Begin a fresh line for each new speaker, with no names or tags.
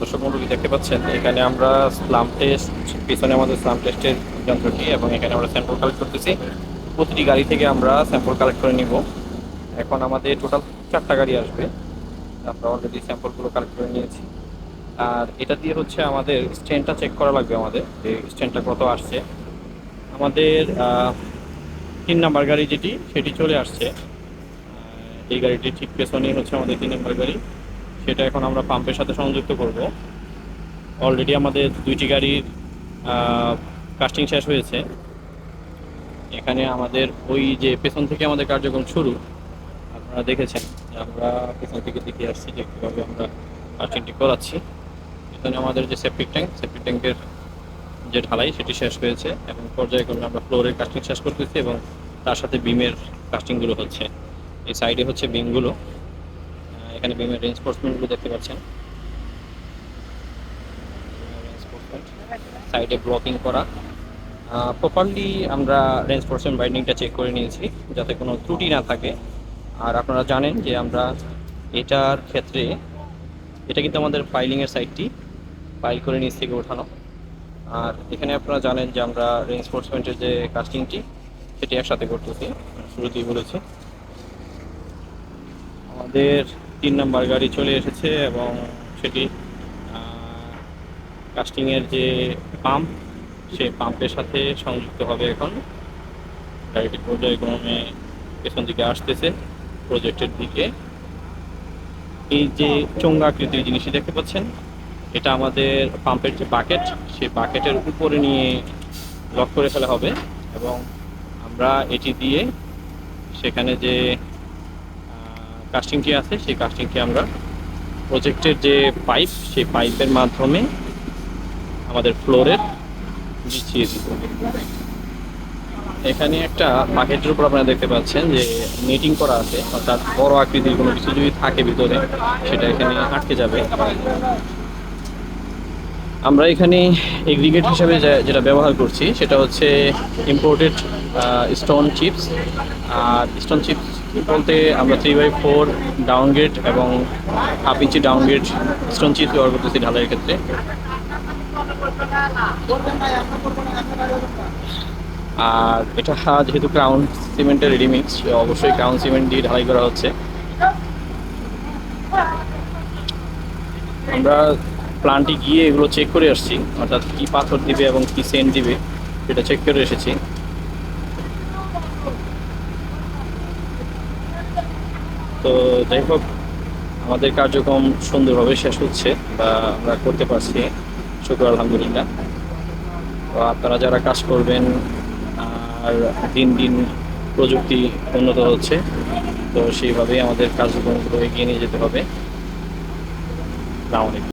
দর্শক মন্ডলী দেখতে পাচ্ছেন, এখানে আমরা স্লাম টেস্ট, পিছনে আমাদের স্লাম টেস্টের যন্ত্রটি এবং এখানে আমরা স্যাম্পল কালেক্ট করতেছি। প্রতিটি গাড়ি থেকে আমরা স্যাম্পল কালেক্ট করে নিব। এখন আমাদের টোটাল চারটা গাড়ি আসবে। আমরা অলরেডি স্যাম্পলগুলো কালেক্ট করে নিয়েছি। আর এটা দিয়ে হচ্ছে আমাদের স্ট্যান্ডটা চেক করা লাগবে আমাদের, যে স্ট্যান্ডটা কত আসছে। আমাদের তিন নাম্বার গাড়ি যেটি, সেটি চলে আসছে। এই গাড়িটি ঠিক পেছনেই হচ্ছে আমাদের তিন নাম্বার গাড়ি। সেটা এখন আমরা পাম্পের সাথে সংযুক্ত করব। অলরেডি আমাদের দুইটি গাড়ির কাস্টিং শেষ হয়েছে। এখানে আমাদের ওই যে পেছন থেকে আমাদের কার্যক্রম শুরু, আপনারা দেখেছেন যে আমরা পেছন থেকে দেখে আসছি যে কীভাবে আমরা কাস্টিংটি করাচ্ছি। এখানে আমাদের যে সেপ্টিক ট্যাঙ্ক সেপ্টিক ট্যাঙ্কের যে ঢালাই, সেটি শেষ হয়েছে এবং পর্যায়ক্রমে আমরা ফ্লোরের কাস্টিং শেষ করতেছি এবং তার সাথে বিমের কাস্টিংগুলো হচ্ছে। এই সাইডে হচ্ছে বিমগুলো এখানে বিমের রেঞ্জফোর্সমেন্টগুলো দেখতে পাচ্ছেন। সাইডে ব্লকিং করা। প্রপারলি আমরা রেঞ্জফোর্সমেন্ট বাইন্ডিংটা চেক করে নিয়েছি, যাতে কোনো ত্রুটি না থাকে। আর আপনারা জানেন যে আমরা এটার ক্ষেত্রে, এটা কিন্তু আমাদের ফাইলিংয়ের সাইটটি ফাইল করে নিচ থেকে ওঠানো। আর এখানে আপনারা জানেন যে আমরা রেঞ্জফোর্সমেন্টের যে কাস্টিংটি সেটি একসাথে করতেছি। শুরুতেই বলেছি। আমাদের তিন নম্বর গাড়ি চলে এসেছে এবং সেটি কাস্টিংয়ের যে পাম্প সেই পাম্পের সাথে সংযুক্ত হবে এখন। গাড়িটি পর্যায়ক্রমে পেছন দিকে আসতেছে প্রজেক্টের দিকে। এই যে চোঙ্গাকৃতির জিনিসটি দেখতে পাচ্ছেন, এটা আমাদের পাম্পের যে বাকেট সেই বাকেটের উপরে নিয়ে লক করে ফেলা হবে এবং আমরা এটি দিয়ে সেখানে যে কাস্টিংটি আছে, সেই কাস্টিংটি আমরা প্রজেক্টের যে পাইপ সেই পাইপের মাধ্যমে আমাদের ফ্লোরের বিছিয়ে দিব। এখানে একটা বাকেটের উপর আপনারা দেখতে পাচ্ছেন যে নেটিং করা আছে, অর্থাৎ বড় আকৃতির কোনো কিছু যদি থাকে ভিতরে, সেটা এখানে আটকে যাবে। আমরা এখানে এগ্রিগেট হিসাবে যেটা ব্যবহার করছি, সেটা হচ্ছে ইম্পোর্টেড স্টোন চিপস আর স্টোন চিপস বলতে আমরা থ্রি বাই ফোর ডাউনগ্রেড এবং half inch downgrade stone chips ব্যবহার করতেছি ঢালাইয়ের ক্ষেত্রে। আর এটা যেহেতু ক্রাউন সিমেন্টের রেডিমিক্স অবশ্যই ক্রাউন সিমেন্ট দিয়ে ঢালাই করা হচ্ছে। আমরা প্লান্টে গিয়ে এগুলো চেক করে আসছি, অর্থাৎ কি পাথর দিবে এবং কি সেন্ট দিবে, সেটা চেক করে এসেছি। তো যাই হোক, আমাদের কার্যক্রম সুন্দরভাবে শেষ হচ্ছে বা আমরা করতে পারছি। শুক্র আলহামদুলিল্লাহ। তো আপনারা যারা কাজ করবেন, আর দিন দিন প্রযুক্তি উন্নত হচ্ছে, তো সেইভাবেই আমাদের কার্যক্রমগুলো এগিয়ে নিয়ে যেতে হবে। আসসালামু